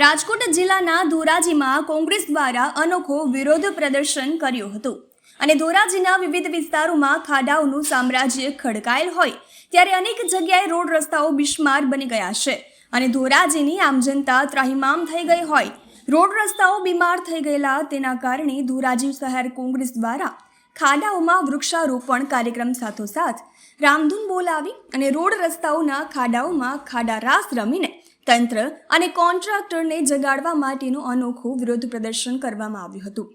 રાજકોટ જિલ્લાના ધોરાજીમાં કોંગ્રેસ દ્વારા અનોખો વિરોધ પ્રદર્શન કર્યું હતું. અને ધોરાજીના વિવિધ વિસ્તારોમાં ખાડાઓનું સામ્રાજ્ય ખડકાયેલ હોય, ત્યારે અનેક જગ્યાએ રોડ રસ્તાઓ બિસ્માર બની ગયા છે. અને ધોરાજીની આમ જનતા ત્રાહિમામ થઈ ગઈ હોય. રોડ રસ્તાઓ બીમાર થઈ ગયેલા તેના કારણે ધોરાજી શહેર કોંગ્રેસ દ્વારા ખાડાઓમાં વૃક્ષારોપણ કાર્યક્રમ સાથોસાથ રામધૂન બોલાવી અને રોડ રસ્તાઓના ખાડાઓમાં ખાડા રાસ રમીને તંત્ર અને કોન્ટ્રાક્ટરને જગાડવા માટેનું અનોખું વિરોધ પ્રદર્શન કરવામાં આવ્યું હતું.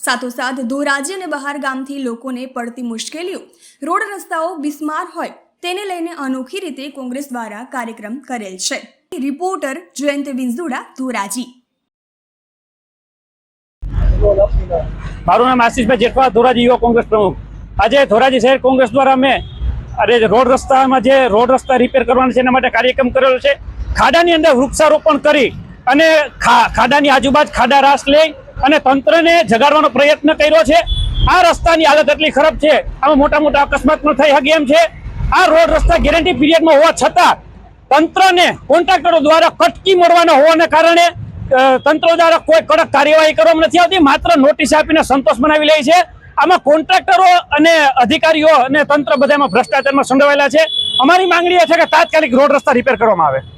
સાથોસાથ ધોરાજી અને બહાર ગામથી લોકોને પડતી મુશ્કેલીઓ, રોડ રસ્તાઓ બિસ્માર હોય તેને લઈને અનોખી રીતે કોંગ્રેસ દ્વારા કાર્યક્રમ કરેલ છે. રિપોર્ટર જયંત વિંઝુડા ધોરાજી મારું નામ આશીષભાઈ જેઠવા ધોરાજી યુવા કોંગ્રેસ પ્રમુખ. આજે ધોરાજી શહેર કોંગ્રેસ દ્વારા અમે અરે રોડ રસ્તામાં જે રોડ રસ્તા રિપેર કરવાનો છે એના માટે કાર્યક્રમ કરેલો છે. ખાડાની અંદર વૃક્ષારોપણ કરી અને ખાડાની આજુબાજુ ખાડા રાસ લઈ અને તંત્રને જગાડવાનો પ્રયત્ન કર્યો છે. આ રસ્તાની હાલત એટલી ખરાબ છે. આમાં મોટા મોટા અકસ્માત પણ થઈ શકે એમ છે. આ રોડ રસ્તા ગેરંટી પીરિયડમાં હોવા છતાં તંત્રને કોન્ટ્રાક્ટરો દ્વારા કટકી મળવાના હોવાને કારણે તંત્ર દ્વારા કોઈ કડક કાર્યવાહી કરવામાં નથી આવતી. માત્ર નોટિસ આપીને સંતોષ બનાવી લે છે. આમાં કોન્ટ્રાક્ટરો અને અધિકારીઓ અને તંત્ર બધામાં ભ્રષ્ટાચારમાં સંડોવાયેલા છે. અમારી માંગણી એ છે કે તાત્કાલિક રોડ રસ્તા રિપેર કરવામાં આવે.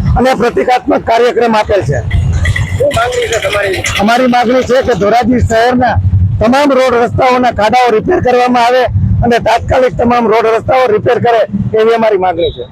અને પ્રતિકાત્મક કાર્યક્રમ આપેલ છે. અમારી માગણી છે કે ધોરાજી શહેરના તમામ રોડ રસ્તાઓના ખાડાઓ રિપેર કરવામાં આવે અને તાત્કાલિક તમામ રોડ રસ્તાઓ રિપેર કરે એવી અમારી માગણી છે.